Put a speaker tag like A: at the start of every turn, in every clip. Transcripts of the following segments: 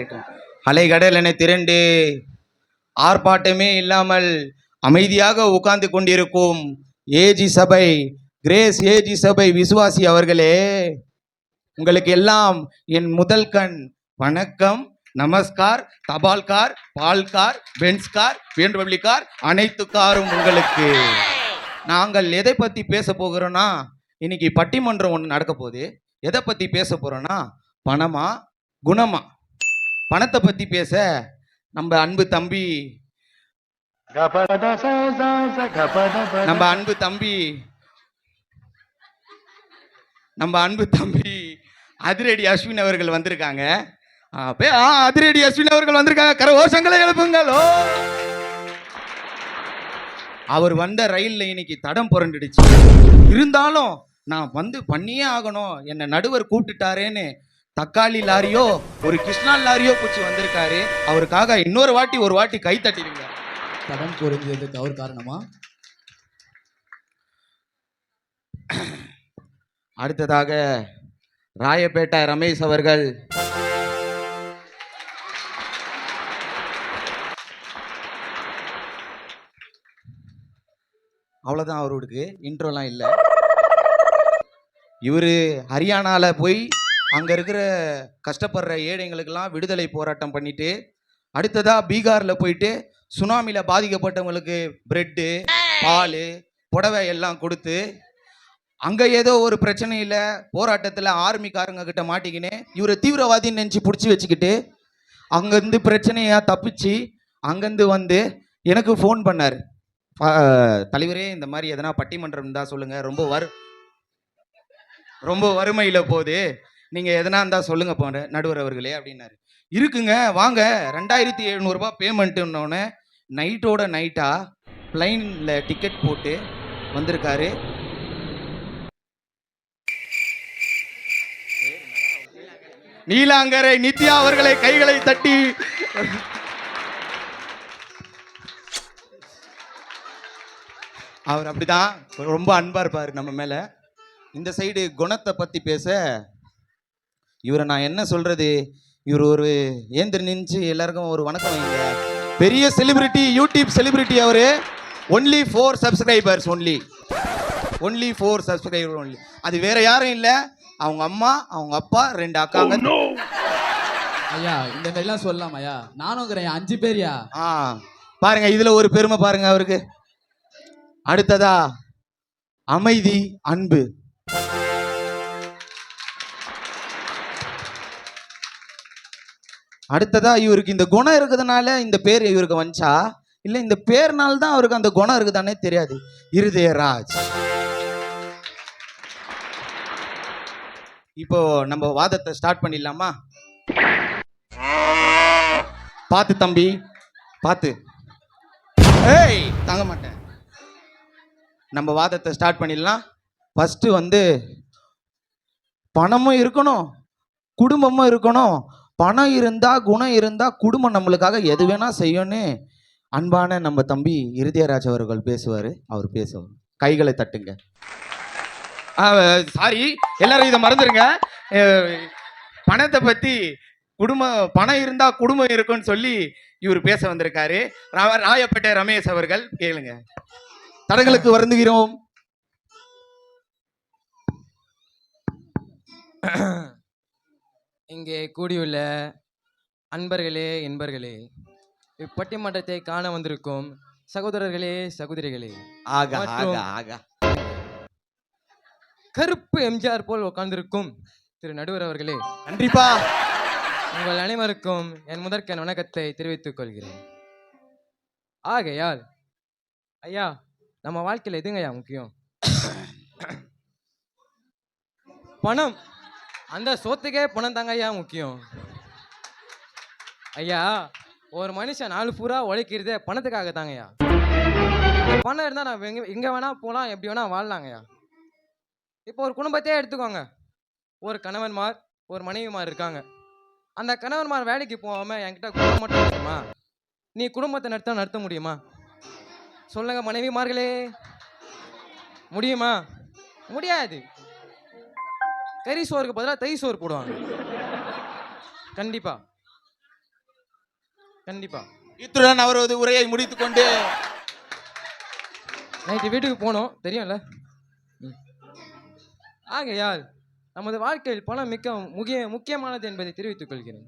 A: அலை அலைகடல் என திரண்டு ஆர்ப்பாட்டமே இல்லாமல் அமைதியாக உட்கார்ந்து கொண்டிருக்கும் ஏஜி சபை கிரேஸ் ஏஜி சபை விசுவாசி அவர்களே உங்களுக்கு எல்லாம் என் முதல் கண். வணக்கம் நமஸ்கார் தபால்கார் பால்கார் பென்ஸ்கார் பிஎன்டபிள்யூ கார் அனைத்து காரும் உங்களுக்கு. நாங்கள் எதை பற்றி பேச போகிறோன்னா இன்னைக்கு பட்டிமன்றம் ஒன்று நடக்க போகுது. எதை பற்றி பேச போகிறோன்னா பணமா குணமா? பணத்தை பற்றி பேச நம்ம அன்பு தம்பி நம்ம அன்பு தம்பி நம்ம அன்பு தம்பி அதிரடி அஸ்வின் அவர்கள் வந்திருக்காங்க. ஆ, ஆ, அதிரடி அஸ்வின் அவர்கள் வந்திருக்காங்க. கரகோஷங்களை எழுப்புங்கள். அவர் வந்த ரயில்ல இன்னைக்கு தடம் புரண்டுடுச்சு. இருந்தாலும் நான் வந்து பண்ணியே ஆகணும். என்னை நடுவர் கூப்பிட்டுட்டாரேன்னு தக்காளி லாரியோ ஒரு கிருஷ்ணா லாரியோ பிடிச்சி வந்திருக்காரு. அவருக்காக இன்னொரு வாட்டி ஒரு வாட்டி கை தட்டிடுங்க.
B: தடம் புரிஞ்சதுக்கு அவர் காரணமா?
A: அடுத்ததாக ராயப்பேட்டை ரமேஷ் அவர்கள். அவ்வளோதான் அவருக்கு இன்ட்ரோலாம் இல்லை. இவர் ஹரியானால போய் அங்கே இருக்கிற கஷ்டப்படுற ஏழைங்களுக்கெல்லாம் விடுதலை போராட்டம் பண்ணிட்டு அடுத்ததாக பீகாரில் போயிட்டு சுனாமியில் பாதிக்கப்பட்டவங்களுக்கு பிரெட்டு பால் புடவை எல்லாம் கொடுத்து அங்கே ஏதோ ஒரு பிரச்சனையில் போராட்டத்தில் ஆர்மிக்காரங்க கிட்ட மாட்டிக்கின்னு இவரை தீவிரவாதின்னு நினச்சி பிடிச்சி வச்சுக்கிட்டு அங்கேருந்து பிரச்சனையாக தப்பிச்சு அங்கேருந்து வந்து எனக்கு ஃபோன் பண்ணார். தலைவரே இந்த மாதிரி எதனா பட்டிமன்றம் இருந்தால் சொல்லுங்கள் ரொம்ப வரு ரொம்ப வறுமையில் போகுது. நீங்கள் எதனா இருந்தால் சொல்லுங்க போன நடுவர் அவர்களே அப்படின்னாரு. இருக்குங்க வாங்க. ரெண்டாயிரத்தி எழுநூறுபா பேமெண்ட்டுன்னொன்னே நைட்டோட நைட்டாக பிளைனில் டிக்கெட் போட்டு வந்திருக்காரு. நீலாங்கரை நித்யா அவர்களை கைகளை தட்டி அவர் அப்படிதான் ரொம்ப அன்பா இருப்பாரு நம்ம மேல. இந்த சைடு குணத்தை பத்தி பேச இவரை நான் என்ன சொல்றது? இவர் ஒரு ஏந்திர நின்று எல்லாருக்கும் ஒரு வணக்கம் வைங்க. பெரிய செலிபிரிட்டி யூடியூப் செலிபிரிட்டி அவரு. Only four subscribers only only four subscriber only அது வேற யாரும் இல்லை. அவங்க அம்மா அவங்க அப்பா ரெண்டு அக்காங்க.
B: ஐயா இந்த மாதிரிலாம் சொல்லலாம் ஐயா. நானும் இருக்கிறேன் அஞ்சு பேர்யா
A: ஆ. பாருங்க இதுல ஒரு பெருமை பாருங்க அவருக்கு. அடுத்ததா அமைதி அன்பு. அடுத்ததா இவருக்கு இந்த குணம் இருக்கிறதுனால இந்த பேர் இவருக்கு வந்துச்சா? இல்ல இந்த பேர்னால தான் அவருக்கு அந்த குணம் இருக்குதானே தெரியாது. இருதயராஜ். இப்போ நம்ம வாதத்தை ஸ்டார்ட் பண்ணிடலாமா? பார்த்து தம்பி பார்த்து. ஏய் தாங்க மாட்டேன். நம்ம வாதத்தை ஸ்டார்ட் பண்ணிடலாம். ஃபஸ்ட்டு வந்து பணமும் இருக்கணும் குடும்பமும் இருக்கணும். பணம் இருந்தால் குணம் இருந்தால் குடும்பம் நம்மளுக்காக எது வேணால் செய்யும்னு அன்பான நம்ம தம்பி இருதயராஜ் அவர்கள் பேசுவார். அவர் பேசுவார். கைகளை தட்டுங்க. சாரி எல்லாரும் இதை மறந்துடுங்க பணத்தை பற்றி குடும்பம் பணம் இருந்தால் குடும்பம் இருக்கும்னு சொல்லி இவர் பேச வந்திருக்காரு. ராயப்பேட்டை ரமேஷ் அவர்கள் கேளுங்க. தடங்களுக்கு வருந்துகிறோம்.
C: இங்கே கூடியுள்ள அன்பர்களே என்பர்களே இப்பட்டிமன்றத்தை காண வந்திருக்கும் சகோதரர்களே சகோதரிகளே
A: ஆகா ஆகா ஆகா.
C: கருப்பு எம்ஜிஆர் போல் உட்கார்ந்திருக்கும் திரு நடுவர் அவர்களே
A: நன்றிப்பா.
C: உங்கள் அனைவருக்கும் என் முதற்கன் வணக்கத்தை தெரிவித்துக் கொள்கிறேன். ஆகையால் ஐயா நம்ம வாழ்க்கையில் எதுங்கய்யா முக்கியம்? பணம். அந்த சொத்துக்கே பணம் தாங்க ஐயா முக்கியம். ஐயா ஒரு மனுஷன் நாலு பூரா உழைக்கிறதே பணத்துக்காக தாங்கய்யா பணம் இருந்தால் நான் எங்க எங்கே வேணா போகலாம் எப்படி வேணா வாழலாங்கய்யா இப்போ ஒரு குடும்பத்தையே எடுத்துக்கோங்க. ஒரு கணவன்மார் ஒரு மனைவிமார் இருக்காங்க. அந்த கணவன்மார் வேலைக்கு போகாமல் என்கிட்ட குடும்பம் மட்டும் இருக்குமா? நீ குடும்பத்தை நடத்த நடத்த முடியுமா? சொல்லுங்க மனைவிமார்களே. முடியுமா? முடியாது. கறி சோறுக்கு பதிலாக தை சோறு போடுவாங்க. கண்டிப்பா. கண்டிப்பா.
A: இத்துடன் அவரது உரையை முடித்துக் கொண்டு
C: நைட்டு வீட்டுக்கு போனோம். தெரியும்ல. ஆகையால் நமது வாழ்க்கையில் பணம் மிக்க முக்கிய முக்கியமானது என்பதை தெரிவித்துக் கொள்கிறேன்.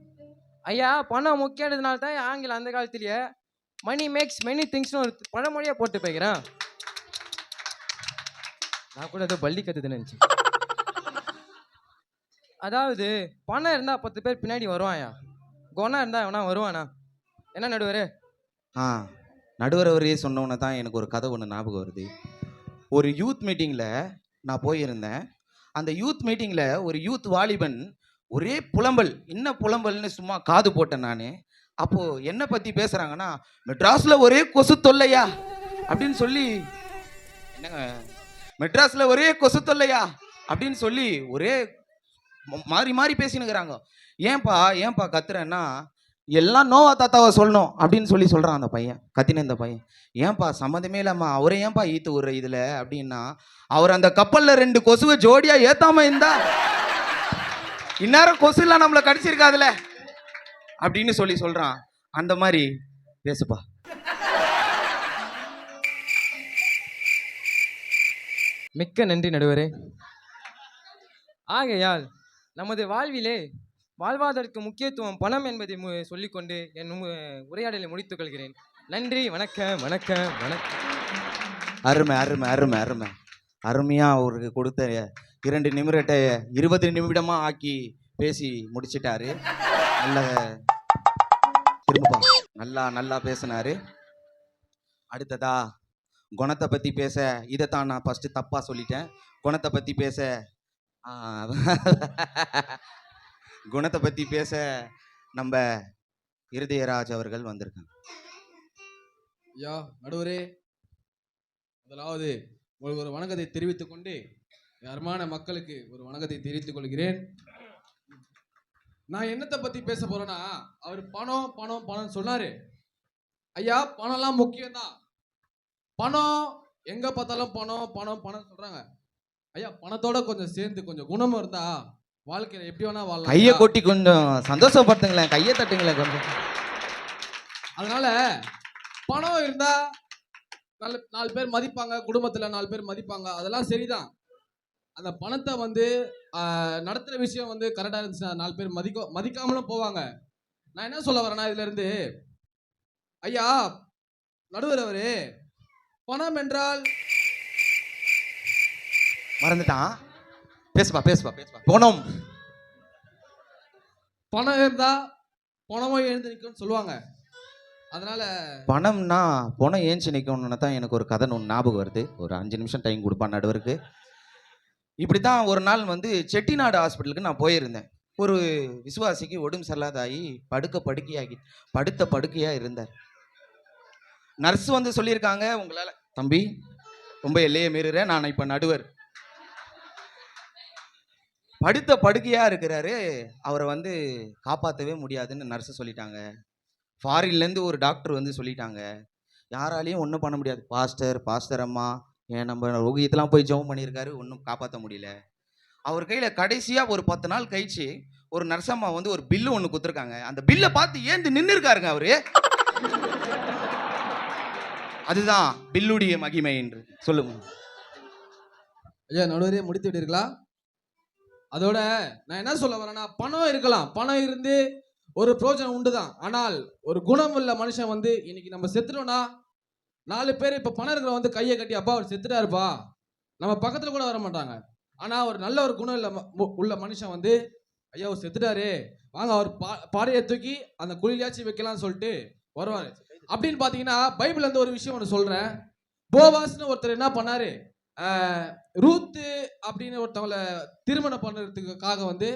C: ஐயா பணம் முக்கியன்றதுனால தான் ஆங்கிலம் அந்த காலத்திலேயே மணி மேக்ஸ் மெனி திங்ஸ்னு ஒரு பழமொழியாக போட்டு போய்க்கிறேன். நான் கூட ஏதோ பள்ளி கத்துதுன்னு நினச்சேன். அதாவது பணம் இருந்தால் பத்து பேர் பின்னாடி வருவாயா? குணம் இருந்தால் எவனா வருவானா? என்ன நடுவரே?
A: ஆ நடுவர் அவரே சொன்னோன்னே தான் எனக்கு ஒரு கதை ஒன்று ஞாபகம் வருது. ஒரு யூத் மீட்டிங்கில் நான் போயிருந்தேன். அந்த யூத் மீட்டிங்கில் ஒரு யூத் வாலிபன் ஒரே புலம்பல் என்ன புலம்பல்னு சும்மா காது போட்டேன் நான். அப்போது என்னை பற்றி பேசுகிறாங்கன்னா மெட்ராஸில் ஒரே கொசு தொல்லையா? அப்படின்னு சொல்லி என்னங்க? மெட்ராஸில் ஒரே கொசு தொல்லையா? அப்படின்னு சொல்லி ஒரே மாறி மாறி பேசினுக்கிறாங்க. ஏன்பா ஏன்பா கத்துறேன்னா எல்லாம் நோவா தாத்தாவை சொல்லணும் அப்படின்னு சொல்லி சொல்கிறான் அந்த பையன் கத்தின இந்த பையன். ஏன்பா சம்மந்தமே இல்லாம அவரை ஏன்பா ஈத்து விடுற இதில் அப்படின்னா அவர் அந்த கப்பலில் ரெண்டு கொசுவை ஜோடியாக ஏத்தாம இருந்தா இந்நேரம் கொசுலாம் நம்மளை கடிச்சிருக்காதுல அப்படின்னு சொல்லி சொல்கிறான் அந்த மாதிரி பேசுப்பா.
C: மிக்க நன்றி நடுவரே. ஆகையால் நமது வாழ்விலே வாழ்வாதற்கு முக்கியத்துவம் பணம் என்பதை மு- சொல்லிக்கொண்டு என் உரையாடலை முடித்துக் கொள்கிறேன். நன்றி வணக்கம் வணக்கம் வணக்கம்
A: அருமை அருமை அருமை அருமை. அருமையாக அவருக்கு கொடுத்த இரண்டு நிமிடத்தை இருபது நிமிடமாக ஆக்கி பேசி முடிச்சிட்டாரு. நல்ல திரும்பப்பா நல்லா நல்லா பேசினாரு. அடுத்ததா குணத்தை பற்றி பேச இதைத்தான் நான் ஃபஸ்ட்டு தப்பாக சொல்லிட்டேன். குணத்தை பற்றி பேச குணத்தை பற்றி பேச நம்ம இருதயராஜ் அவர்கள் வந்திருக்காங்க.
B: ஐயா நடுவரே. முதலாவது உங்களுக்கு ஒரு வணக்கத்தை தெரிவித்துக் கொண்டு அருமான மக்களுக்கு ஒரு வணக்கத்தை தெரிவித்துக் கொள்கிறேன். நான் என்னத்தை பத்தி பேச போறேன்னா அவர் பணம் பணம் பணம் சொன்னாரு. ஐயா பணம்லாம் முக்கியம்தான். பணம் எங்க பார்த்தாலும் பணம் பணம் பணம் சொல்றாங்க. ஐயா பணத்தோட கொஞ்சம் சேர்ந்து கொஞ்சம் குணமும் இருந்தா வாழ்க்கையில எப்படி வேணா வாழலாம்.
A: கையை. கொட்டி கொஞ்சம் சந்தோஷப்படுத்துங்களேன் கையை தட்டுங்களேன் கொஞ்சம்.
B: அதனால பணம் இருந்தா நல்ல நாலு பேர் மதிப்பாங்க குடும்பத்துல நாலு பேர் மதிப்பாங்க அதெல்லாம் சரிதான். அந்த பணத்தை வந்து ஆஹ், நடத்துற விஷயம் வந்து கரெக்டா இருந்துச்சுன்னா நாலு பேர் மதிக்க மதிக்காமலும் போவாங்க. நான் என்ன சொல்ல வரேன்னா இதுல இருந்து ஐயா நடுவர் அவரு பணம் என்றால்
A: மறந்துட்டான். பேசுப்பா பேசுப்பா. பேசுப்பா போனோம்
B: பணம் இருந்தா பணமும் எழுந்து நிற்கும்னு சொல்லுவாங்க. அதனால
A: பணம்னா பணம் ஏஞ்சி நிற்கணும்னு தான் எனக்கு ஒரு கதை ஒன்று ஞாபகம் வருது. ஒரு அஞ்சு நிமிஷம் டைம் கொடுப்பான் நடுவருக்கு. இப்படி தான் ஒரு நாள் வந்து செட்டிநாடு ஹாஸ்பிட்டலுக்கு நான் போயிருந்தேன். ஒரு விசுவாசிக்கு உடம்பு சரியில்லாதாகி படுக்க படுக்கையாகி படுத்த படுக்கையாக இருந்தார். நர்ஸ் வந்து சொல்லியிருக்காங்க உங்களால் தம்பி ரொம்ப எல்லையை மீறுற நான் இப்போ நடுவர். படுத்த படுக்கையாக இருக்கிறாரு. அவரை வந்து காப்பாற்றவே முடியாதுன்னு நர்ஸு சொல்லிட்டாங்க. ஃபாரின்லேருந்து ஒரு டாக்டர் வந்து சொல்லிட்டாங்க. யாராலையும் ஒன்றும் பண்ண முடியாது. பாஸ்டர் பாஸ்டர் அம்மா ஏன் நம்ம ரோகியத்தெலாம் போய் ஜெபம் பண்ணியிருக்காரு ஒன்றும் காப்பாற்ற முடியல. அவர் கையில் கடைசியாக ஒரு பத்து நாள் கழிச்சு ஒரு நர்சம்மா வந்து ஒரு பில்லு ஒன்று கொடுத்துருக்காங்க. அந்த பில்லை பார்த்து ஏந்து நின்று இருக்காருங்க அவரு. அதுதான் பில்லுடைய மகிமை என்று. சொல்லுங்க.
B: ஐயா நடுவரே முடித்து விட்டீர்களா? அதோட நான் என்ன சொல்ல வரேன்னா பணம் இருக்கலாம். பணம் இருந்து ஒரு பிரோஜனம் உண்டு தான் ஆனால் ஒரு குணம் உள்ள மனுஷன் வந்து இன்னைக்கு நம்ம செத்துட்டோம்னா நாலு பேர் இப்போ பணம் இருக்கிற வந்து கையை கட்டி அப்பா அவர் செத்துட்டாருப்பா. நம்ம பக்கத்தில் கூட வர மாட்டாங்க. ஆனால் ஒரு நல்ல ஒரு குணம் இல்லை உள்ள மனுஷன் வந்து ஐயா அவர் செத்துட்டாரு. வாங்க அவர் பா பாடையை தூக்கி அந்த குழியிலாச்சும் வைக்கலாம்னு சொல்லிட்டு வருவார். அப்படின்னு பார்த்தீங்கன்னா பைபிள் வந்து ஒரு விஷயம் ஒன்று சொல்கிறேன் போவாஸ்னு ஒருத்தர் என்ன பண்ணாரு? ரூத்து அப்படின்னு ஒருத்தவங்கள திருமணம் பண்ணுறதுக்காக வந்து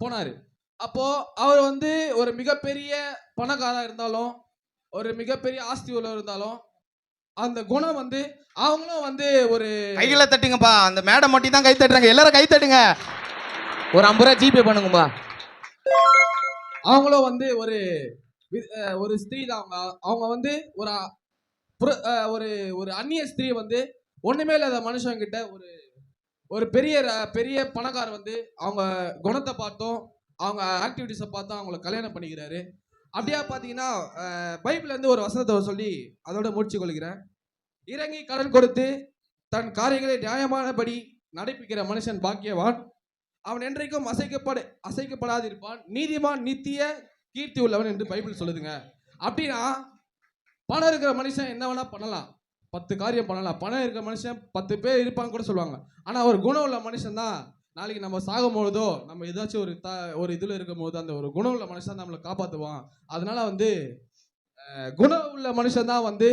B: போனாரு. அப்போ அவர் வந்து ஒரு மிகப்பெரிய பணக்காரா இருந்தாலும் ஒரு மிகப்பெரிய ஆஸ்தி உள்ள இருந்தாலும் அந்த குணம் வந்து அவங்களும் வந்து ஒரு
A: கைகளை தட்டுங்கப்பா. அந்த மேடம் மட்டும் தான் கை தட்டுறாங்க. எல்லாரும் கை தட்டுங்க. ஒரு ஐம்பது ரூபா ஜிபே பண்ணுங்கப்பா.
B: அவங்களும் வந்து ஒரு ஒரு ஸ்திரீ தான் அவங்க அவங்க வந்து ஒரு ஒரு ஒரு அந்நிய ஸ்திரீ வந்து ஒண்ணுமே இல்லாத மனுஷங்கிட்ட ஒரு ஒரு பெரிய பெரிய பணக்காரர் வந்து அவங்க குணத்தை பார்த்தோம் அவங்க ஆக்டிவிட்டிஸை பார்த்தோம் அவங்கள கல்யாணம் பண்ணிக்கிறாரு. அப்படியா பார்த்தீங்கன்னா அஹ், ஒரு வசனத்தை சொல்லி அதோட முடிச்சு கொள்கிறேன். இறங்கி கடன் கொடுத்து தன் காரியங்களை நியாயமானபடி நடைப்பிக்கிற மனுஷன் பாக்கியவான். அவன் என்றைக்கும் அசைக்கப்பட அசைக்கப்படாதிருப்பான். நீதிமான் நித்திய கீர்த்தி உள்ளவன் என்று பைபிள் சொல்லுதுங்க. அப்படின்னா பணம் இருக்கிற மனுஷன் என்ன வேணா பண்ணலாம். பத்து காரியம் பண்ணலாம். பணம் இருக்கிற மனுஷன் பத்து பேர் இருப்பாங்க கூட சொல்லுவாங்க. ஆனா ஒரு குணம் உள்ள மனுஷன் தான். நாளைக்கு நம்ம சாகும் பொழுதோ நம்ம ஏதாச்சும் ஒரு த ஒரு இதுல இருக்கும் போது அந்த ஒரு குணம் உள்ள மனுஷன் நம்மளை காப்பாத்துவான். அதனால வந்து குணம் உள்ள மனுஷன் தான் வந்து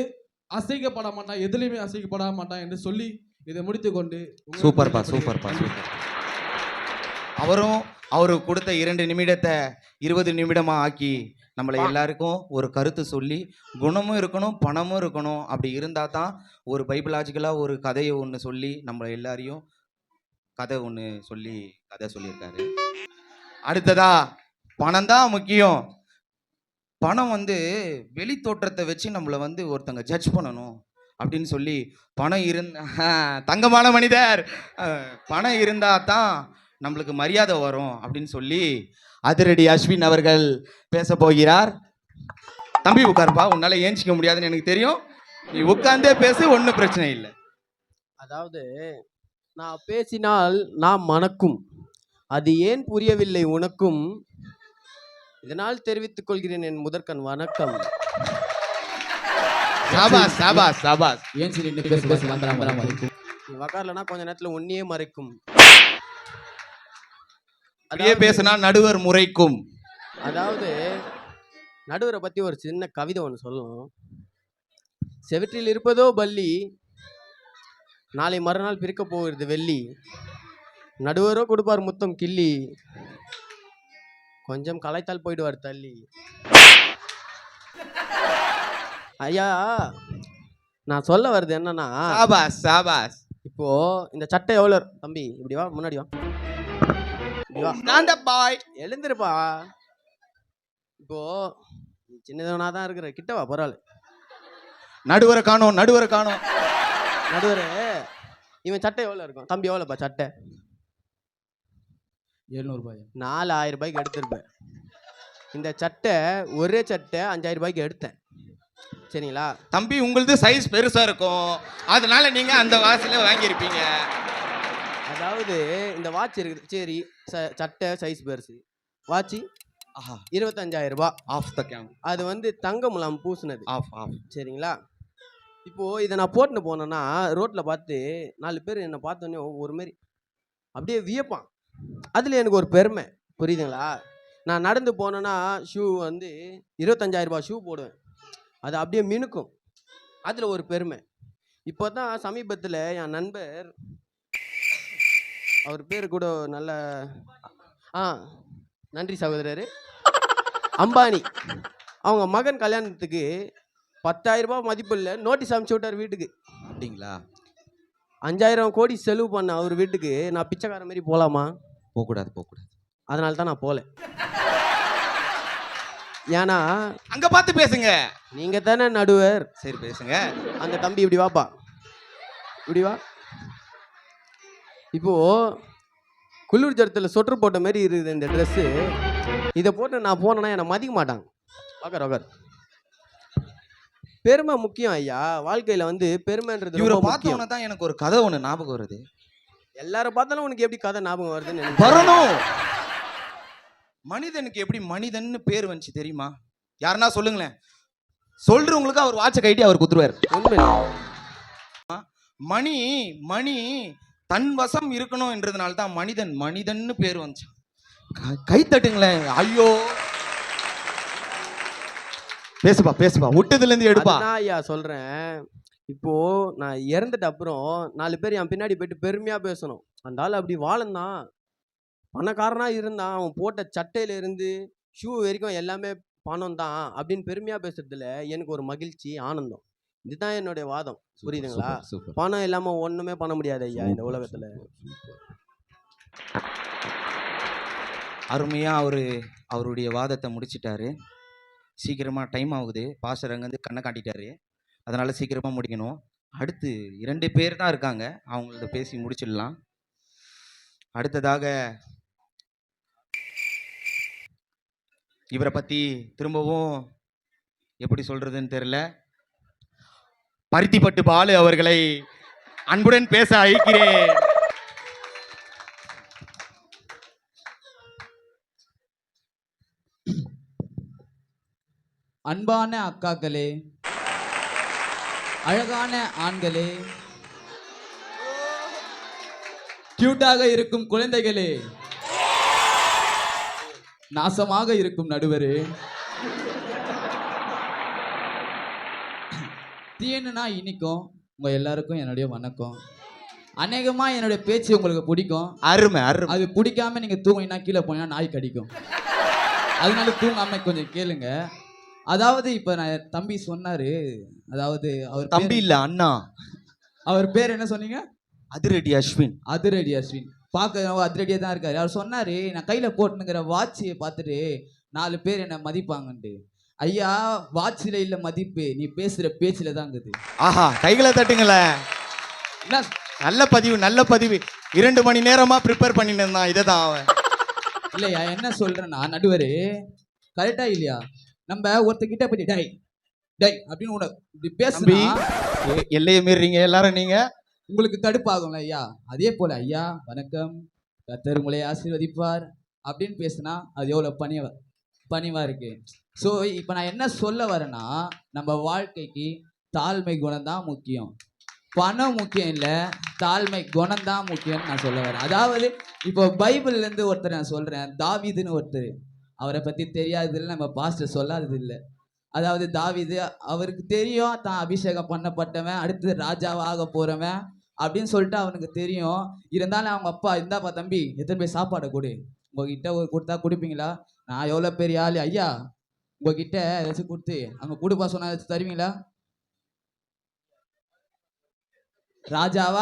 B: அசைக்கப்பட மாட்டான். எதுலையுமே அசைக்கப்பட மாட்டான் என்று சொல்லி இதை முடித்து கொண்டு
A: சூப்பர்ப்பா. சூப்பர்ப்பா சூப்பர். அவரும் அவரு கொடுத்த இரண்டு நிமிடத்தை இருபது நிமிடமா ஆக்கி நம்மளை எல்லாருக்கும் ஒரு கருத்து சொல்லி குணமும் இருக்கணும் பணமும் இருக்கணும். அப்படி இருந்தால் தான் ஒரு பைபிளாஜிக்கலாக ஒரு கதையை ஒன்று சொல்லி நம்மளை எல்லாரையும் கதை ஒன்று சொல்லி கதை சொல்லியிருக்காரு. அடுத்ததா பணம் தான் முக்கியம். பணம் வந்து வெளி தோற்றத்தை வச்சு நம்மளை வந்து ஒருத்தங்க ஜட்ஜ் பண்ணணும் அப்படின்னு சொல்லி பணம் இருந்த தங்கமான மனிதர். பணம் இருந்தால் தான் நம்மளுக்கு மரியாதை வரும் அப்படின்னு சொல்லி அதிரடி அஸ்வின் அவர்கள் பேச போகிறார். தம்பி உட்காருப்பா உன்னால ஏஞ்சிக்க முடியாதுன்னு எனக்கு தெரியும். நீ உட்கார்ந்தே பேசு ஒன்றும் பிரச்சனை இல்லை.
D: அதாவது நான் பேசினால் நாம் மணக்கும். அது ஏன் புரியவில்லை உனக்கும்? இதனால் தெரிவித்துக் கொள்கிறேன் என் முதற்கண் வணக்கம்.
A: சாபாஸ் சாபாஸ் சாபாஸ்.
E: ஏன் சரி பேசு பேசு
D: நீ வக்காரலனா கொஞ்ச நேரத்துல உன்னையே மறைக்கும்.
A: அப்படியே பேசினா நடுவர் முறைக்கும்.
D: அதாவது நடுவரை பத்தி ஒரு சின்ன கவிதை ஒன்று சொல்லணும். செவற்றில் இருப்பதோ பல்லி நாளை மறுநாள் பிரிக்க போகிறது வெள்ளி. நடுவரோ கொடுப்பார் முத்தம் கிள்ளி. கொஞ்சம் களைத்தால் போயிடுவார் தள்ளி. ஐயா நான் சொல்ல வர்றது என்னன்னா
A: சாபாஸ் சாபாஸ்.
D: இப்போ இந்த சட்டை எவ்வளோ தம்பி இப்படி வா முன்னாடி வா.
A: பாய்
D: எழுந்திருப்பா. இப்போ நீ சின்னதவனா தான் இருக்கிற. கிட்ட வா பரவாயில்ல.
A: நடுவரை காணோம் நடுவரை காணோம்.
D: நடுவரே இவன் சட்டை எவ்வளோ இருக்கும்? தம்பி எவ்வளோப்பா சட்டை?
E: எழுநூறு ரூபாய்
D: நாலு ஆயிரம் ரூபாய்க்கு எடுத்திருப்பேன். இந்த சட்டை ஒரே சட்டை அஞ்சாயிரம் ரூபாய்க்கு எடுத்தேன். சரிங்களா?
A: தம்பி உங்களுது சைஸ் பெருசா இருக்கும். அதனால நீங்க அந்த வாசில வாங்கியிருப்பீங்க.
D: அதாவது இந்த வாட்ச் இருக்குது. சரி ச- சட்டை சைஸ் பெருசு வாட்ச்
A: ஆஹா.
D: இருபத்தஞ்சாயிரம் ரூபாய்.
A: ஆஃப் த கேம்
D: அது வந்து தங்க முலாம் பூசுனது.
A: ஆஃப் ஆஃப்
D: சரிங்களா? இப்போ இதை நான் போட்டுன்னு போனேன்னா ரோட்ல பார்த்து நாலு பேர் என்னை பார்த்தோன்னே ஒரு மாதிரி அப்படியே வியப்பான். அதில் எனக்கு ஒரு பெருமை. புரியுதுங்களா? நான் நடந்து போனேன்னா ஷூ வந்து இருபத்தஞ்சாயிரம் ரூபாய் ஷூ போடுவேன். அது அப்படியே மினுக்கும். அதில் ஒரு பெருமை. இப்போ தான் சமீபத்தில் என் நண்பர் அவர் பேர் கூட நல்ல ஆ நன்றி சகோதரர். அம்பானி அவங்க மகன் கல்யாணத்துக்கு பத்தாயிரம் ரூபாய் மதிப்புள்ள நோட்டீஸ் அனுப்பிச்சு விட்டார் வீட்டுக்கு.
A: அப்படிங்களா?
D: அஞ்சாயிரம் கோடி செலவு பண்ண அவர் வீட்டுக்கு நான் பிச்சைக்கார மாதிரி போகலாமா
A: போகக்கூடாது போகக்கூடாது.
D: அதனால தான் நான் போகல ஏன்னா
A: அங்க பார்த்து பேசுங்க.
D: நீங்கள் தானே நடுவர்.
A: சரி பேசுங்க.
D: அந்த தம்பி இப்படி வாப்பா. இப்படி வா. இப்போ குளிர் ஜரத்தில் சொட்டர் போட்ட மாதிரி இருக்குது இந்த ட்ரெஸ்ஸு இதை போட்டு நான் போனேன்னா என்னை மதிக்க மாட்டாங்க. உக்கார் உக்கார். பெருமை முக்கியம் ஐயா. வாழ்க்கையில வந்து பெருமைன்றது
A: இவரை பார்த்தோன்னே தான் எனக்கு ஒரு கதை ஒன்று ஞாபகம் வருது.
D: எல்லாரும் பார்த்தாலும் உனக்கு எப்படி கதை ஞாபகம் வருதுன்னு
A: வரணும். மனிதனுக்கு எப்படி மனிதன்னு பேர் வந்துச்சு தெரியுமா? யாருன்னா சொல்லுங்களேன். சொல்றவங்களுக்கு அவர் வாட்சை கைட்டி அவர் குத்துருவார். மணி மணி தன் வசம் இருக்கணும் என்றதுனால தான் மனிதன் மனிதன்னு பேர் வந்துச்சு. க- கை தட்டுங்களேன். ஐயோ. பேசுப்பா பேசுப்பா. விட்டதுல இருந்து எடுப்பா.
D: ஐயா சொல்றேன். இப்போ நான் இறந்துட்ட அப்புறம் நாலு பேர் என் பின்னாடி போயிட்டு பெருமையா பேசணும். அந்த ஆள் அப்படி வாழந்தான். பணக்காரனா இருந்தான். அவன் போட்ட சட்டையில இருந்து ஷூ வரைக்கும் எல்லாமே பணம் தான் அப்படின்னு பெருமையா பேசுறதுல எனக்கு ஒரு மகிழ்ச்சி ஆனந்தம். இதுதான் என்னுடைய வாதம். புரியுதுங்களா? பணம் இல்லாம ஒண்ணுமே பண்ண முடியாது ஐயா இந்த உலகத்துல.
A: அருமையா அவரு அவருடைய வாதத்தை முடிச்சிட்டாரு. சீக்கிரமா டைம் ஆகுது. பாஸ்டர் அங்கேருந்து கண்ணை காட்டிட்டாரு. அதனால சீக்கிரமா முடிக்கணும். அடுத்து இரண்டு பேர் தான் இருக்காங்க. அவங்கள்ட்ட பேசி முடிச்சிடலாம். அடுத்ததாக இவரை பற்றி திரும்பவும் எப்படி சொல்கிறதுன்னு தெரில பருத்திப்பட்டு பாலு அவர்களை அன்புடன் பேச அழைக்கிறேன்.
E: அன்பான அக்காக்களே அழகான ஆண்களே கியூட்டாக இருக்கும் குழந்தைகளே நாசமாக இருக்கும் நடுவரே தீயனுனா இனிக்கும். உங்க எல்லாருக்கும் என்னுடைய வணக்கம். அநேகமா என்னுடைய பேச்சு உங்களுக்கு பிடிக்கும்.
A: அருமை அருமை.
E: அது பிடிக்காம நீங்க தூங்கினா கீழே போனா நாய் கடிக்கும். அதனால தூங்காம கொஞ்சம் கேளுங்க. அதாவது இப்ப நான் தம்பி சொன்னாரு. அதாவது அவர்
A: தம்பி இல்லை அண்ணா.
E: அவர் பேர் என்ன சொன்னீங்க?
A: அதிரடி அஸ்வின்.
E: அதிரடி அஸ்வின். பார்க்க அதிரடியா தான் இருக்காரு. அவர் சொன்னாரு நான் கையில போட்டுனுங்கிற வாட்சியை பார்த்துட்டு நாலு பேர் என்ன மதிப்பாங்கன்ட்டு. ஐயா வாட்சில இல்ல மதிப்பு. நீ பேசுற பேச்சுல தான்
A: ஆஹா கைகளை தட்டுங்களேன்.
E: என்ன?
A: நல்ல பதிவு நல்ல பதிவு. இரண்டு மணி நேரமா ப்ரிப்பேர் பண்ணிட்டு இருந்தான். இதை தான் அவன்.
E: இல்லையா என்ன சொல்றேன்னா நடுவரு கரெக்டா இல்லையா? நம்ம ஒருத்தகிட்ட போய் டை டை அப்படின்னு உன இப்படி
A: எ- எல்லையை மீறீங்க எல்லாரும் நீங்க?
E: உங்களுக்கு கடுப்பாகும்ல ஐயா. அதே போல ஐயா வணக்கம். கத்தர் உங்களை ஆசீர்வதிப்பார். அப்படின்னு பேசுனா அது எவ்வளோ பணிவா பணிவா இருக்கு. ஸோ இப்போ நான் என்ன சொல்ல வரேன்னா நம்ம வாழ்க்கைக்கு தாழ்மை குணம் தான் முக்கியம். பணம் முக்கியம் இல்லை தாழ்மை குணம் தான் முக்கியம்னு நான் சொல்ல வரேன். அதாவது இப்போ பைபிள்லேருந்து ஒருத்தர் நான் சொல்கிறேன் தாவிதுன்னு ஒருத்தர். அவரை பற்றி தெரியாததில்லை நம்ம பாஸ்டர் சொல்லாதது இல்லை அதாவது தாவீது அவருக்கு தெரியும் தான் அபிஷேகம் பண்ணப்பட்டவன் அடுத்து ராஜாவாக போகிறவன் அப்படின்னு சொல்லிட்டு அவனுக்கு தெரியும். இருந்தாலும் அவங்க அப்பா இருந்தாப்பா தம்பி எத்தனை பேர் சாப்பாடை கொடு. உங்ககிட்ட கொடுத்தா கொடுப்பீங்களா? நான் எவ்வளோ பெரிய ஆள் ஐயா. உங்ககிட்ட ஏதாச்சும் கொடுத்து அங்கே கொடுப்பா சொன்னா ஏதாச்சும் தருவீங்களா? ராஜாவா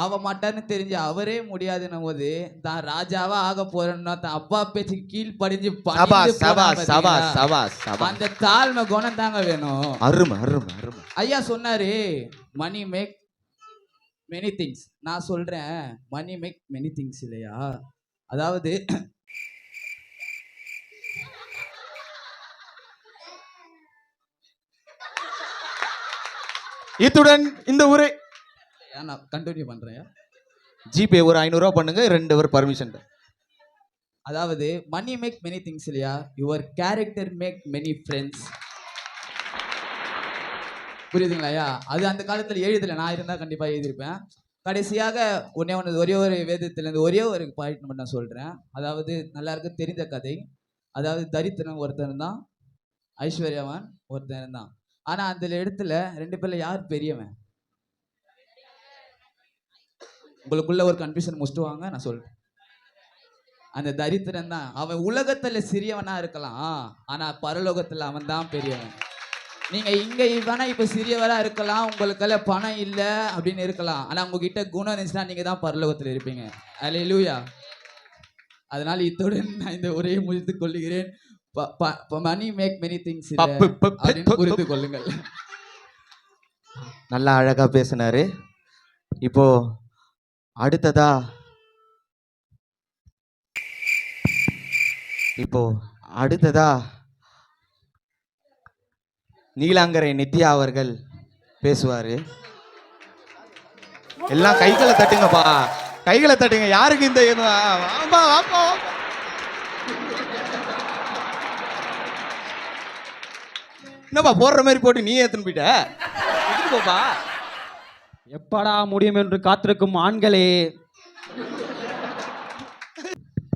E: ஆக மாட்டான்னு தெரிஞ்சு அவரே முடியாதுன்னும் போது தான் ராஜாவா ஆக போறேன்னா தான் அப்பா பேச்சு கீழ் படிஞ்சு
A: சபா
E: பணிந்து
A: சபா
E: போறான்
A: சபா
E: பாத்தீங்களா?
A: சபா சபா
E: அந்த தாழ்மை குணம் தாங்க வேணும்.
A: அருமை அருமை அருமை.
E: ஐயா சொன்னாரு மணி மேக் மெனி திங்ஸ் நான் சொல்றேன் மணி மேக் மெனி திங்ஸ் இல்லையா? அதாவது
A: இத்துடன் இந்த உரை
E: நான் கண்டினியூ பண்றேன்?
A: ஜிபே ஒரு ஐநூறுரூவா பண்ணுங்க ரெண்டு அவர் பர்மிஷன்
E: அதாவது மணி மேக் மெனி திங்ஸ் இல்லையா? Your character make many friends புரியுதுங்களா ஐயா? அது அந்த காலத்துல எழுதல நான் இருந்தா கண்டிப்பா எழுதியிருப்பேன். கடைசியாக ஒன்னே ஒன்று ஒரே ஒரு வேதத்திலேருந்து ஒரே ஒரு பாயிண்ட் மட்டும் நான் சொல்றேன். அதாவது எல்லாருக்கும் தெரிந்த கதை. அதாவது தரித்திரன் ஒருத்தன் தான் ஐஸ்வர்யவான் ஒருத்தன் தான். ஆனா அந்த இடத்துல ரெண்டு பேர்ல யார் பெரியவன்? உங்களுக்குள்ள ஒரு கன்ஃபியூஷன் முடிச்சுட்டு வாங்க நான் சொல்றேன். அந்த தரித்திரன் தான். அவன் உலகத்துல சிறியவனா இருக்கலாம் ஆனா பரலோகத்துல அவன் தான் பெரியவன். நீங்க இங்க வேணா இப்ப சிறியவரா இருக்கலாம் உங்களுக்கெல்லாம் பணம் இல்ல அப்படின்னு இருக்கலாம். ஆனா உங்ககிட்ட குணம் இருந்துச்சுன்னா நீங்க தான் பரலோகத்துல இருப்பீங்க. அல்லேலூயா அதனால இத்துடன் நான் இந்த உரையை முடித்துக் கொள்கிறேன். Money make many things. புரிந்து கொள்ளுங்கள்.
A: நல்லா அழகா பேசினாரு. இப்போ அடுத்ததா இப்போ அடுத்ததா நீலாங்கரை நித்யா அவர்கள் பேசுவாரு. எல்லாம் கைகளை தட்டுங்கப்பா. கைகளை தட்டுங்க. யாருக்கு இந்த வாப்பா, வாப்பா, என்னப்பா போடுற மாதிரி போட்டு நீ ஏத்துன்னு போயிட்ட? போப்பா?
F: எப்படா முடியும் என்று காத்திருக்கும் ஆண்களே?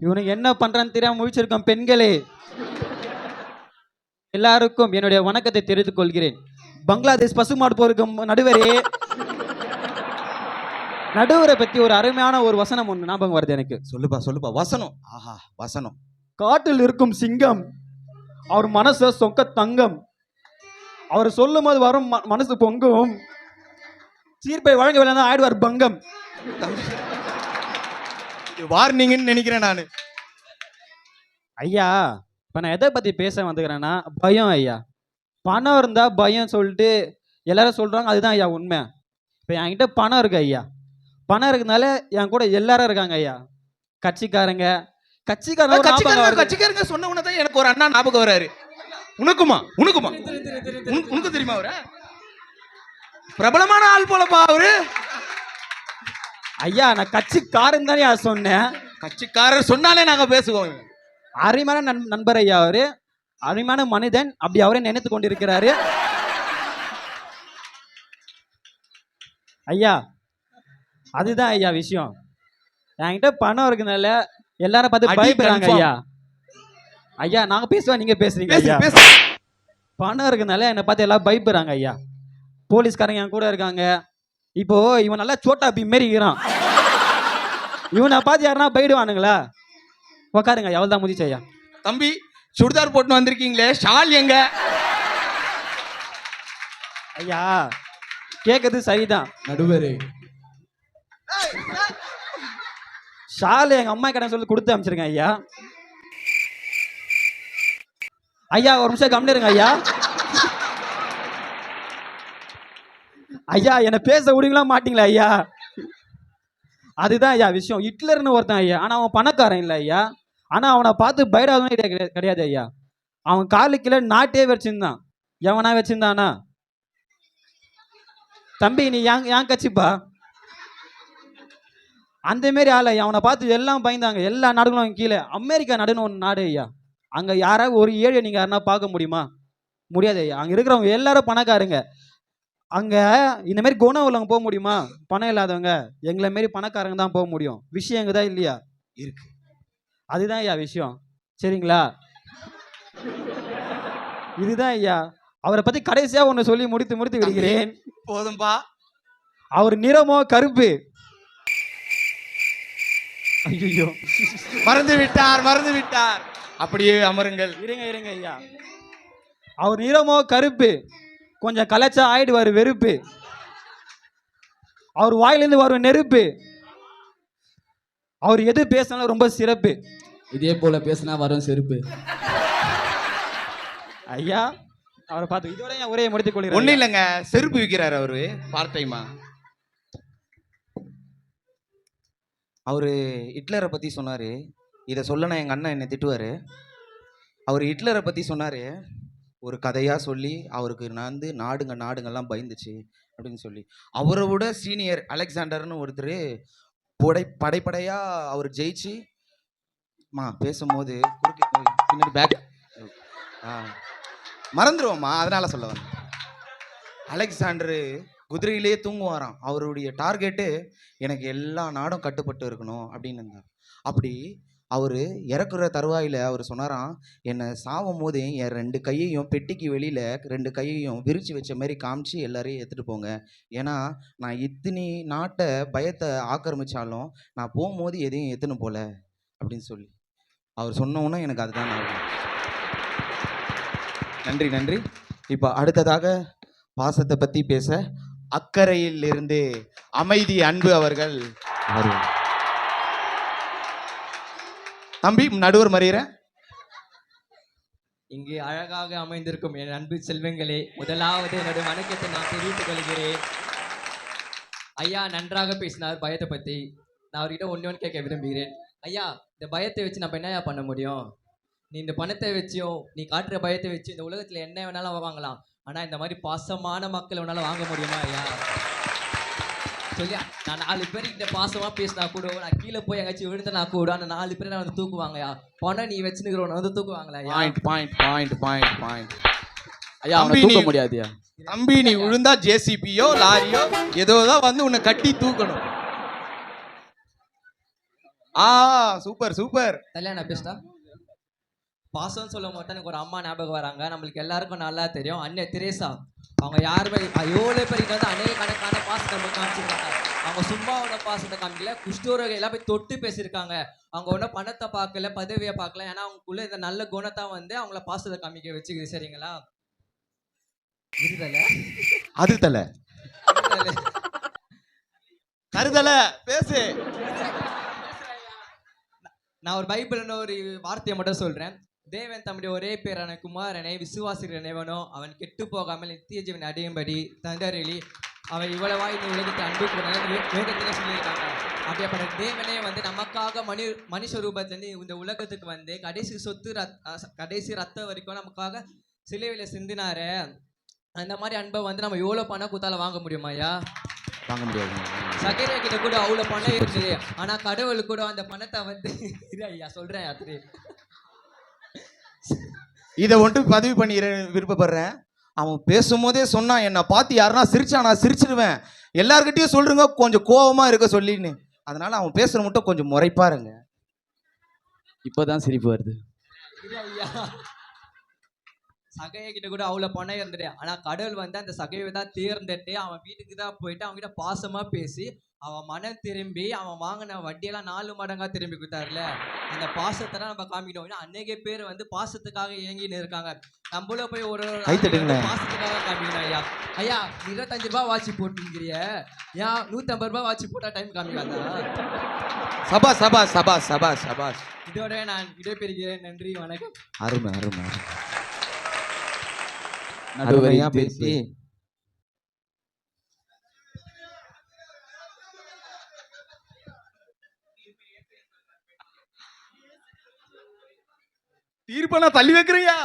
F: இவனுக்கு என்ன பண்றான்னு தெரியாம முழிச்சிருக்கும் பெண்களே. எல்லாருக்கும் என்னுடைய வணக்கத்தை தெரிவித்துக் கொள்கிறேன். பங்களாதேஷ் பசுமாடு போருக்கும் நடுவரே. நடுவரை பத்தி ஒரு அருமையான ஒரு வசனம் ஒன்று ஞாபகம் வருது எனக்கு.
A: சொல்லுப்பா சொல்லுப்பா. வசனம். ஆஹா வசனம்.
F: காட்டில் இருக்கும் சிங்கம் அவர் மனச சொக்க தங்கம். அவர் சொல்லும் போது வரும் மனசு பொங்கும். தீர்ப்பை வழங்கவில்லை தான் ஆயிடுவார் பங்கம்.
A: வார்னிங்னு நினைக்கிறேன் நான்.
F: ஐயா இப்போ நான் எதை பற்றி பேச வந்துக்கிறேன்னா பயம் ஐயா. பணம் இருந்தால் பயம் சொல்லிட்டு எல்லாரும் சொல்கிறாங்க அதுதான் ஐயா உண்மை. இப்போ என்கிட்ட பணம் இருக்கு ஐயா. பணம் இருக்கனால என் கூட எல்லாரும் இருக்காங்க ஐயா. கட்சிக்காரங்க
A: கட்சிக்காரங்க. கட்சிக்காரங்க சொன்ன உடனே தான் எனக்கு ஒரு அண்ணா ஞாபகம் வராரு. உனக்குமா? உனக்குமா? உனக்கு- தெரியுமா அவரு? பிரபலமான ஆள் போலப்பா அவரு.
F: ஐயா நான் கட்சிக்காரன் தானே சொன்னேன்.
A: கட்சிக்காரர் சொன்னாலே நாங்க பேசுவோம்.
F: அருமையான நண் நண்பர் ஐயா அவரு. அருமையான மனிதன். அப்படி அவரே நினைத்து கொண்டிருக்கிறாரு. ஐயா அதுதான் ஐயா விஷயம். என்கிட்ட பணம் இருக்கனால எல்லாரும் பார்த்து பயப்படுறாங்க. ஐயா. ஐயா நாங்க பேசுவோம் நீங்க பேசுறீங்க
A: பேசு
F: ஐயா.
A: பேசு
F: பணம் இருக்கனால என்னை பார்த்து எல்லாரும் பயப்படுறாங்க ஐயா. போலீஸ்காரங்க என் கூட இருக்காங்க. இப்போ இவன் நல்லா சோட்டா பி மாரி இருக்கிறான் இவனை பார்த்து யாருன்னா போயிடுவானுங்களா உக்காருங்க எவ்வளோ தான் முதிச்சு ஐயா.
A: தம்பி சுடிதார் போட்டு வந்திருக்கீங்களே ஷால் எங்க?
F: ஐயா கேட்கறது சரிதான்.
B: நடுவரே.
F: ஷால் எங்க அம்மா கடை சொல்லி கொடுத்து அனுப்பிச்சிருக்கேன் ஐயா. ஐயா ஒரு நிமிஷம் கம்னு ஐயா. ஐயா என்னை பேச விடுங்களா மாட்டீங்களா ஐயா? அதுதான் ஐயா விஷயம். ஹிட்லர்னு ஒருத்தன் ஐயா. ஆனால் அவன் பணக்காரன் இல்லை ஐயா. ஆனால் அவனை பார்த்து பயடாதவனே கிடையாது கிடையாது ஐயா. அவன் காலு கீழே நாட்டே வச்சிருந்தான். எவனா வச்சிருந்தானா? தம்பி நீ ஏன் ஏன் கட்சிப்பா? அந்த மாரி ஐயா. அவனை பார்த்து எல்லாம் பயந்தாங்க. எல்லா நாடுகளும் அவன் கீழே. அமெரிக்கா நாடுன்னு ஒன்று நாடு ஐயா. அங்க யாராவது ஒரு ஏழை நீங்க யாருன்னா பார்க்க முடியுமா? முடியாது. அங்க இருக்கிறவங்க எல்லாரும் பணக்காரங்க. அங்க இந்த மாதிரி குணம் உள்ளவங்க போக முடியுமா? பணம் இல்லாதவங்க. எங்களை மாரி பணக்காரங்க தான் போக முடியும். விஷயம் எங்க தான் இல்லையா?
A: இருக்கு.
F: அதுதான் ஐயா விஷயம். சரிங்களா? இதுதான் ஐயா. அவரை பத்தி கடைசியா ஒண்ணு சொல்லி முடித்து முடித்து விடுகிறேன்.
A: போதும்பா.
F: அவர் நிறமோ கருப்பு. ஐயோ
A: மறந்து விட்டார் மறந்து விட்டார் அப்படியே அமருங்கள்.
F: இருங்க இருங்க ஐயா. அவர் நிறமோ கருப்பு. கொஞ்சம் கலைச்சா ஆயிடுவார் வெறுப்பு. அவர் வாயிலிருந்து வரும் நெருப்பு. அவர் எது பேசினாலும் ரொம்ப சிறப்பு.
E: இதே போல பேசினா வரும் செருப்பு.
F: ஐயா அவரை பார்த்து இதோட என் உரையை முடித்துக் கொள்கிறேன்
A: இல்லைங்க. செருப்பு விற்கிறாரு அவரு பார்ட் டைமா அவரு ஹிட்லரை பத்தி சொன்னாரு. இதை சொல்லனா எங்கள் அண்ணன் என்னை திட்டுவார். அவர் ஹிட்லரை பற்றி சொன்னார். ஒரு கதையாக சொல்லி அவருக்கு நான் வந்து நாடுங்க நாடுங்கள்லாம் பயந்துச்சு அப்படின்னு சொல்லி. அவரை விட சீனியர் அலெக்சாண்டர்னு ஒருத்தர் புடை படைப்படையாக அவர் ஜெயிச்சு மா பேசும்போது பின்னாடி பேக் ஆ மறந்துடுவோம்மா அதனால சொல்ல வந்தேன். அலெக்சாண்டரு குதிரையிலே தூங்குவாராம். அவருடைய டார்கெட்டு எனக்கு எல்லா நாடும் கட்டுப்பட்டு இருக்கணும் அப்படின்னு இருந்தார். அப்படி அவர் இறக்குற தருவாயில் அவர் சொன்னாராம் என்னை சாவும் போது என் ரெண்டு கையையும் பெட்டிக்கு வெளியில் ரெண்டு கையையும் விரித்து வச்ச மாதிரி காமிச்சு எல்லாரையும் எடுத்துகிட்டு போங்க ஏன்னா நான் இத்தனி நாட்டை பயத்தை ஆக்கிரமிச்சாலும் நான் போகும்போது எதையும் எத்தனை போல அப்படின்னு சொல்லி அவர் சொன்னோன்னே எனக்கு அதுதான் ஞாபகம். நன்றி நன்றி இப்போ அடுத்ததாக பாசத்தை பற்றி பேச அக்கறையிலிருந்து அமைதி அன்பு அவர்கள் வருவார். தம்பி நடுவர் மறியற?
G: இங்கு அழகாக அமைந்திருக்கும் என் அன்பு செல்வங்களே முதலாவது என்னுடைய வணக்கத்தை நான் தெரிவித்துக் கொள்கிறேன். ஐயா நன்றாக பேசினார் பயத்தை பத்தி. நான் அவர்கிட்ட ஒன்று ஒன்று கேட்க விரும்புகிறேன். ஐயா இந்த பயத்தை வச்சு நம்ம என்னய்யா பண்ண முடியும்? நீ இந்த பணத்தை வச்சியோ நீ காட்டுற பயத்தை வச்சு இந்த உலகத்தில் என்ன வேணாலும் வாங்கலாம். ஆனால் இந்த மாதிரி பாசமான மக்கள் வேணாலும் வாங்க முடியுமா ஐயா? சொல்லி நான் நாலு பேர்கிட்ட பாசமா பேசினா கூட நான் கீழே போய் எங்காச்சும் விழுந்தனா கூட அந்த நாலு பேரை நான் வந்து தூக்குவாங்கயா பணம் நீ வச்சுருக்கிறவனை வந்து தூக்குவாங்களா
A: point point point point point
E: ஐயா அவனை தூக்க
A: நீ-
E: முடியாதுயா
A: தம்பி நீ விழுந்தா ஜேசிபியோ லாரியோ ஏதோ தான் வந்து உன்னை கட்டி தூக்கணும். ஆ சூப்பர் சூப்பர்.
G: கல்யாணம் பேசிட்டா பாசம்னு சொல்லும் போது எனக்கு ஒரு அம்மா ஞாபகம் வராங்க. நம்மளுக்கு எல்லாருக்கும் நல்லா தெரியும். அண்ணன் திரேசா அவங்க யாருமே எவ்வளோ பேர் இங்க வந்து அநேக கணக்கான பாசத்தை நம்ம காமிச்சிருக்காங்க. அவங்க சும்மா ஒன்றும் பாசத்தை காமிக்கல. குஷ்டோரோக எல்லாம் போய் தொட்டு பேசியிருக்காங்க. அவங்க ஒன்றும் பணத்தை பார்க்கல பதவியை பார்க்கல. ஏன்னா அவங்களுக்குள்ள இந்த நல்ல குணத்தை வந்து அவங்கள பாசத்தை காமிக்க வச்சுக்குது. சரிங்களா? இருதல.
A: அது தலை கருதல. பேசு.
G: நான் ஒரு பைபிள்னு ஒரு வார்த்தையை மட்டும் சொல்றேன். தேவன் தம்முடைய ஒரே பேரான குமாரனை விசுவாசிக்கிற நினைவனும் அவன் கெட்டு போகாமல் நித்திய ஜீவன் அடையும்படி தந்தரளி அவன் இவ்வளவாய் இந்த உலகத்தை அன்பு வேதத்தில் சொல்லியிருக்காங்க. அப்படியேப்பட்ட தேவனே வந்து நமக்காக மனு மனுஷ ரூபத்துலேருந்து இந்த உலகத்துக்கு வந்து கடைசி சொத்து ரத் கடைசி ரத்தம் வரைக்கும் நமக்காக சிலுவையில் சிந்தினாரு. அந்த மாதிரி அன்பை வந்து நம்ம எவ்வளோ பணம் கொடுத்தாலும் வாங்க முடியுமா ஐயா?
A: வாங்க முடியாது.
G: சகேரியா கிட்ட கூட அவ்வளோ பணம் இருந்தது ஆனா கடவுள் கூட அந்த பணத்தை வந்து இரு ஐயா சொல்றேன் யாத்திரை.
A: இதை வந்துட்டு பதிவு பண்ணிட விருப்பப்படுறேன். அவன் பேசும்போதே சொன்னான் என்னை பார்த்து யாருன்னா சிரிச்சா நான் சிரிச்சிடுவேன். எல்லார்கிட்டயும் சொல்றீங்க கொஞ்சம் கோவமா இருக்க சொல்லின்னு. அதனால அவன் பேசுற மட்டும் கொஞ்சம் முறைப்பாருங்க
E: இப்போதான் சிரிப்பு வருது.
G: சகைய கிட்ட கூட அவ்வளோ பணம் இருந்தது ஆனா கடவுள் வந்து அந்த சகையை தான் தேர்ந்தெடுத்து அவன் வீட்டுக்கு தான் போயிட்டு அவங்க கிட்ட பாசமா பேசி அவன் மனம் திரும்பி அவன் வாங்கின வட்டியெல்லாம் நாலு மடங்கா திரும்பி கொடுத்தாருல அந்த பாசத்தை நம்ம காமிக்கணும். ஏன்னா அன்னைக்கு பேர் வந்து பாசத்துக்காக இயங்கின்னு இருக்காங்க. நம்மளும் போய் ஒரு. பாசத்துக்காக காமிக்கணும் ஐயா. ஐயா இருபத்தஞ்சு ரூபாய் வாட்சி போட்டுங்கிறிய ஏன் நூற்றம்பது ரூபாய் வாட்சி போட்டா டைம் காமிக்காதா?
A: சபா சபா சபா சபா சபாஸ்
G: இதோட நான் விடைபெறுகிறேன். நன்றி வணக்கம்.
A: அருமை அருமை.
E: நடுவரை
A: அருமையா
E: தீர்ப்பு.
A: பேசி. தீர்ப்பை நான் தள்ளி வைக்கிறியா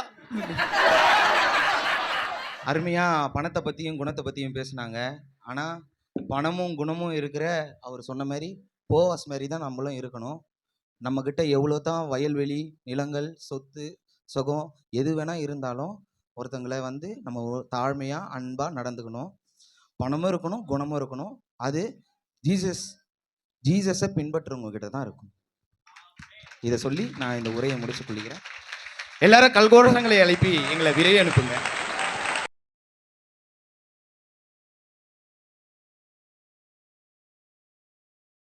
A: அருமையா பணத்தை பத்தியும் குணத்தை பத்தியும் பேசுனாங்க. ஆனா பணமும் குணமும் இருக்கிற அவர் சொன்ன மாதிரி போவாஸ் மாதிரி தான் நம்மளும் இருக்கணும். நம்ம கிட்ட எவ்வளோ தான் வயல்வெளி நிலங்கள் சொத்து சுகம் எது வேணா இருந்தாலும் ஒருத்தங்களை வந்து நம்ம தாழ்மையாக அன்பாக நடந்துக்கணும். பணமும் இருக்கணும் குணமும் இருக்கணும். அது ஜீசஸ் ஜீசஸை பின்பற்றுறவங்க கிட்ட தான் இருக்கும். இதை சொல்லி நான் இந்த உரையை முடிச்சு கொள்கிறேன். எல்லாரும் கல்கோஷங்களை எழுப்பி எங்களை விரைவி அனுப்புங்க.